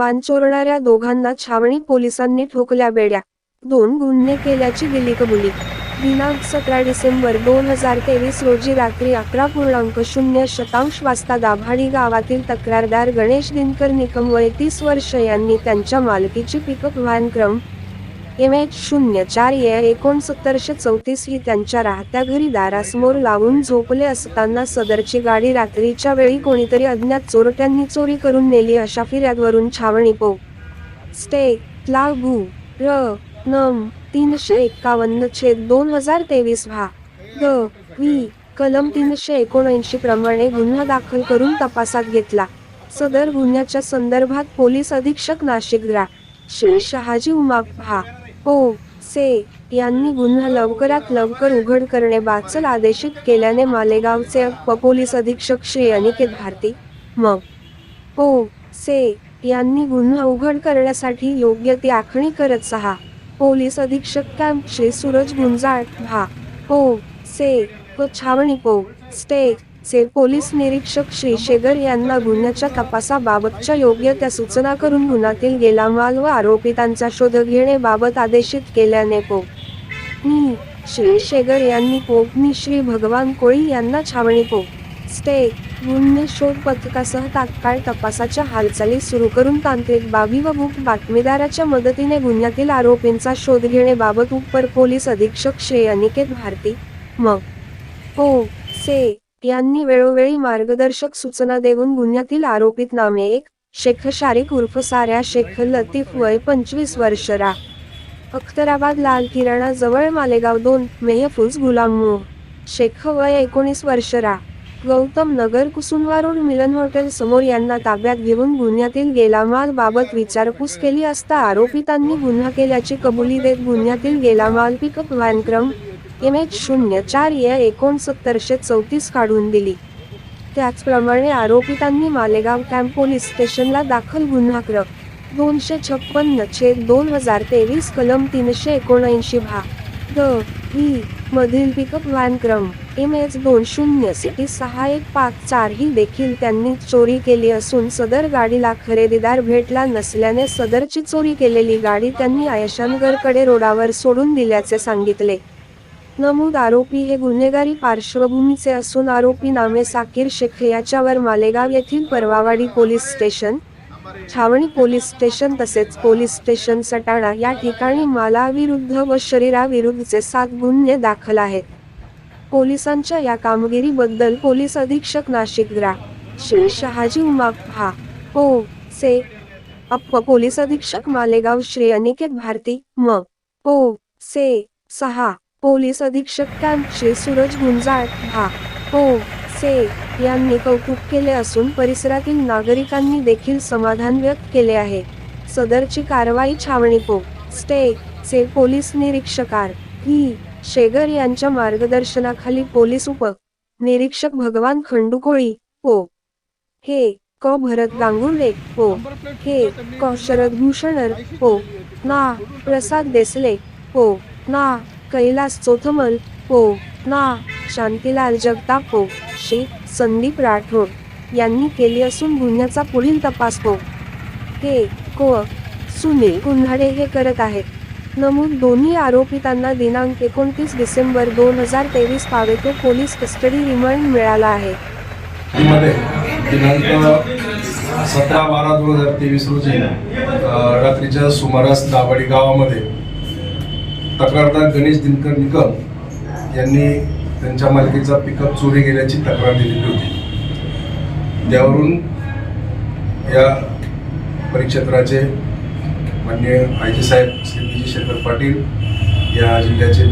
वाहन चोरणाऱ्या दोघांना छावणी पोलिसांनी ठोकल्या बेड्या. दोन गुन्हे केल्याची दिली कबुली दिनांक सतरा डिसेंबर दोन हजार तेवीस रोजी रात्री अकरा पूर्णांक शून्य शतांश वाजता दाभाडी गावातील तक्रारदार गणेश दिनकर निकम वय तीस वर्ष यांनी त्यांच्या मालकीची पिकअप व्हॅन क्रम एम एच शून्य चार ए एकोणसत्तरशे चौतीस ही त्यांच्या राहत्या घरी दारासमोर लावून झोपले असताना सदरची गाडी रात्रीच्या वेळी कोणीतरी अज्ञात चोरट्यांनी चोरी करून नेली अशा फिर्यादवरून छावणी पो. स्टे लागू र नम तीनशे एक्कावन्न छेद दोन हजार तेवीस भा ग वी कलम तीनशे एकोणऐंशी प्रमाणे गुन्हा दाखल करून तपासात घेतला. सदर गुन्ह्याच्या संदर्भात पोलीस अधीक्षक नाशिक ग्रा श्री शहाजी उमा भा ओ से यांनी गुन्हा लवकरात लवकर उघड करणे बाचल आदेशित केल्याने मालेगावचे पोलीस अधीक्षक श्री अनिकेत भारती मग. ओ से यांनी गुन्हा उघड करण्यासाठी योग्य ती आखणी करत सहा. पोलीस अधीक्षक कॅम्प श्री सूरज गुंजाळ भा. ओ से व छावणी पो स्टे चे पोलीस निरीक्षक श्री शेगर यांना गुन्ह्याच्या तपासाबाबतच्या योग्य त्या सूचना करून गुन्ह्यातील गेला माल व आरोपितांचा शोध घेण्याबाबत आदेशित केल्याने पो. श्री शेगर यांनी पोपनी श्री भगवान कोळी यांना छावणी पो. स्टे गुन्हे शोध पथकासह तात्काळ तपासाच्या हालचाली सुरू करून तांत्रिक बाबी व भूक बातमीदाराच्या मदतीने गुन्ह्यातील आरोपींचा शोध घेण्याबाबत उपर पोलीस अधीक्षक श्री अनिकेत भारती मग हो से यांनी वेळोवेळी मार्गदर्शक सूचना देऊन गुन्ह्यातील आरोपित नामे एक शेख शारिक उर्फ साऱ्या शेख लतीफ वय पंचवीस वर्ष रा. अख्तराबाद लाल किराणा जवळ मालेगाव दोन मेहफूज गुलाम शेख वय एकोणीस वर्ष रा. गौतम नगर कुसुंबा रोड मिलन हॉटेल समोर यांना ताब्यात घेऊन गुन्ह्यातील गेलामाल बाबत विचारपूस केली असता आरोपितांनी गुन्हा केल्याची कबुली देत गुन्ह्यातील गेलामाल पिकअप व्हॅन क्रम एम एच शून्य चार या एकोणसत्तरशे चौतीस काढून दिली. त्याचप्रमाणे आरोपितांनी मालेगाव कॅम्प पोलीस स्टेशनला दाखल गुन्हा क्रम दोनशे छप्पन्न छेद दोन हजार तेवीस कलम तीनशे एकोणऐंशी भा. द. ही मधील पिकअप व्हॅन क्रम. एम एच दोन शून्य सिटी सहा एक पाच चार ही देखील त्यांनी चोरी केली असून सदर गाडीला खरेदीदार भेटला नसल्याने सदरची चोरी केलेली गाडी त्यांनी आयशानगरकडे रोडावर सोडून दिल्याचे सांगितले. नमूद आरोपी हे गुन्हेगारी पार्श्वभूमीचे असून आरोपी नामे साकीर शेख याच्यावर मालेगाव येथील परवावाडी पोलीस स्टेशन छावणी पोलीस स्टेशन तसेच पोलीस स्टेशन सटाणा या ठिकाणी मालाविरुद्ध व शरीराविरुद्धचे सात गुन्हे दाखल आहेत. पोलिसांच्या या कामगिरीबद्दल पोलीस अधीक्षक नाशिक ग्रा. श्री शहाजी उमा हा ओ से. अप्प. पोलीस अधीक्षक मालेगाव श्री अनिकेत भारती म. ओ से. सहा. पोलीस अधीक्षक सूरज गुंजाळ भा हो से यांनी कौतुक केले असून परिसरातील नागरिकांनी देखील समाधान व्यक्त केले आहे. सदरची कारवाई छावणी पो स्टे चे पोलीस निरीक्षकार. ही शेगर यांच्या मार्गदर्शनाखाली पोलीस उप. निरीक्षक भगवान खंडुकोळी. पो. हे क. भरत गांगुर्डे पो. हे क. शरद भूषणर. पो. ना. प्रसाद देसले. पो. ना. कैलास चोथमल पो ना शांतीलाल जगताप पो श्री संदीप राठोड यांनी केली असून गुन्ह्याचा पुढील तपास हो. पो हे. को. सुनील कुन्हाडे हे करत आहेत. नमूद दोन्ही आरोपितांना दिनांक एकोणतीस डिसेंबर दोन हजार तेवीस पावेतो पोलीस कस्टडी रिमांड मिळाला आहे. दिनांक सतरा बारा दोन हजार तेवीस रोजी रात्रीच्या सुमारास दाभाडी गावामध्ये तक्रारदार गणेश दिनकर निकम यांनी त्यांच्या मालकीचा पिकअप चोरी गेल्याची तक्रार दिलेली होती. त्यावरून या परिक्षेत्राचे मान्य आय जी साहेब श्री पी जी शेखर पाटील या जिल्ह्याचे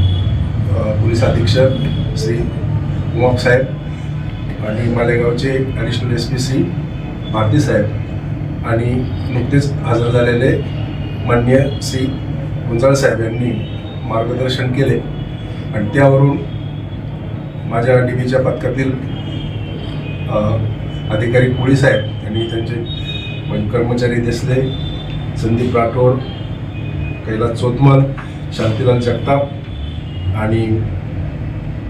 पोलीस अधीक्षक श्री उमाप साहेब आणि मालेगावचे additional S P C Bharati साहेब आणि नुकतेच हजर झालेले मान्य श्री गुंजाळ साहेब यांनी मार्गदर्शन केले. आणि त्यावरून माझ्या डीबीच्या पथकातील अधिकारी कोळी साहेब आणि त्यांचे कर्मचारी देसले संदीप राठोड कैलास चोतमल शांतीलाल जगताप आणि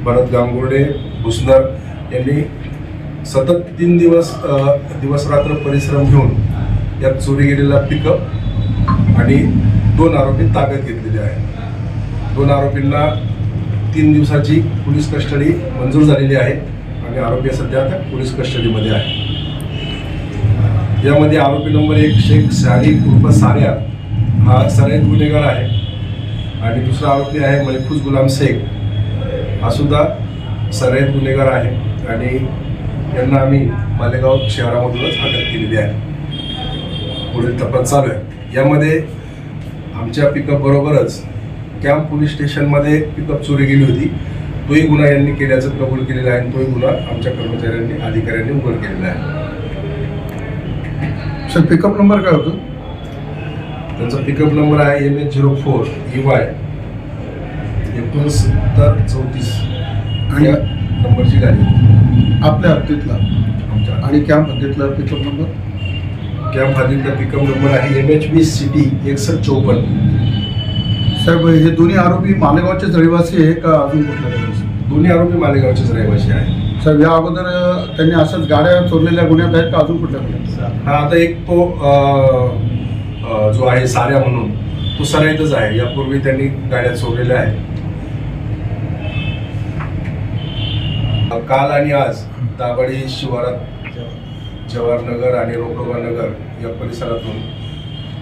भरत गांगुर्डे भुसनर यांनी सतत तीन दिवस दिवसरात्र दिवस रात्र परिश्रम घेऊन यात चोरी गेलेला पिकअप आणि दोन आरोपी ताब्यात घेतलेले आहेत. दोन आरोपींना तीन दिवसाची पोलीस कस्टडी मंजूर झालेली आहे आणि आरोपी सध्या आता पोलीस कस्टडीमध्ये आहे. यामध्ये आरोपी नंबर एक शेख सारी उर्फ साऱ्या हा सराईत गुन्हेगार आहे. आणि दुसरा आरोपी आहे मैफूज गुलाम शेख. हा सुद्धा सराईत गुन्हेगार आहे आणि यांना आम्ही मालेगाव शहरामधूनच अटक केलेली आहे. पुढील तपास चालू आहे. यामध्ये आमच्या पिकअप बरोबरच कॅम्प पोलीस स्टेशनमध्ये पिकअप चोरी गेली होती. तोही गुन्हा यांनी केल्याचं कबूल केलेला आहे आणि तोही गुन्हा आमच्या कर्मचाऱ्यांनी अधिकाऱ्यांनी उघड केलेला आहे. सर पिकअप नंबर काय होतो? त्यांचा पिकअप नंबर आहे M H zero four E Y एकोणसत्तर चौतीस. आणि या नंबरची गाडी आपल्या हद्दीतला? आमच्या आणि कॅम्प हद्दीतला पिकअप नंबर कॅम्प हादीचा पिकअप नंबर आहे M H B C T एकसष्ट चौपन्न. साहेब हे दोन्ही आरोपी मालेगावचेच रहिवासी आहे का अजून कुठल्या रहिवासी? दोन्ही आरोपी मालेगावचेच रहिवासी आहे साहेब या अगोदर त्यांनी असंच गाड्या चोरलेल्या गुन्ह्यात आहेत का अजून कुठल्या गुन्ह्यात? हा आता एक तो अं, अं, जो आहे साऱ्या म्हणून तो सराईतच आहे. यापूर्वी त्यांनी गाड्या चोरलेल्या आहेत. काल आणि आज दाभाडी शिवारात जवाहरनगर आणि रोकडोबा नगर या परिसरातून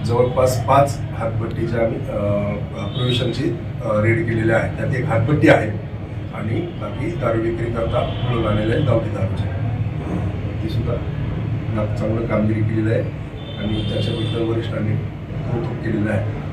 जवळपास पाच हातपट्टीच्या आम्ही प्रोविशनची रेड केलेल्या आहेत त्यात एक हातपट्टी आहे आणि बाकी दारू विक्री करता मिळून आलेले आहेत गावठी दारूचे. ती सुद्धा चांगलं कामगिरी केलेलं आहे आणि त्याच्याबद्दल वरिष्ठांनी कौतुक केलेलं आहे.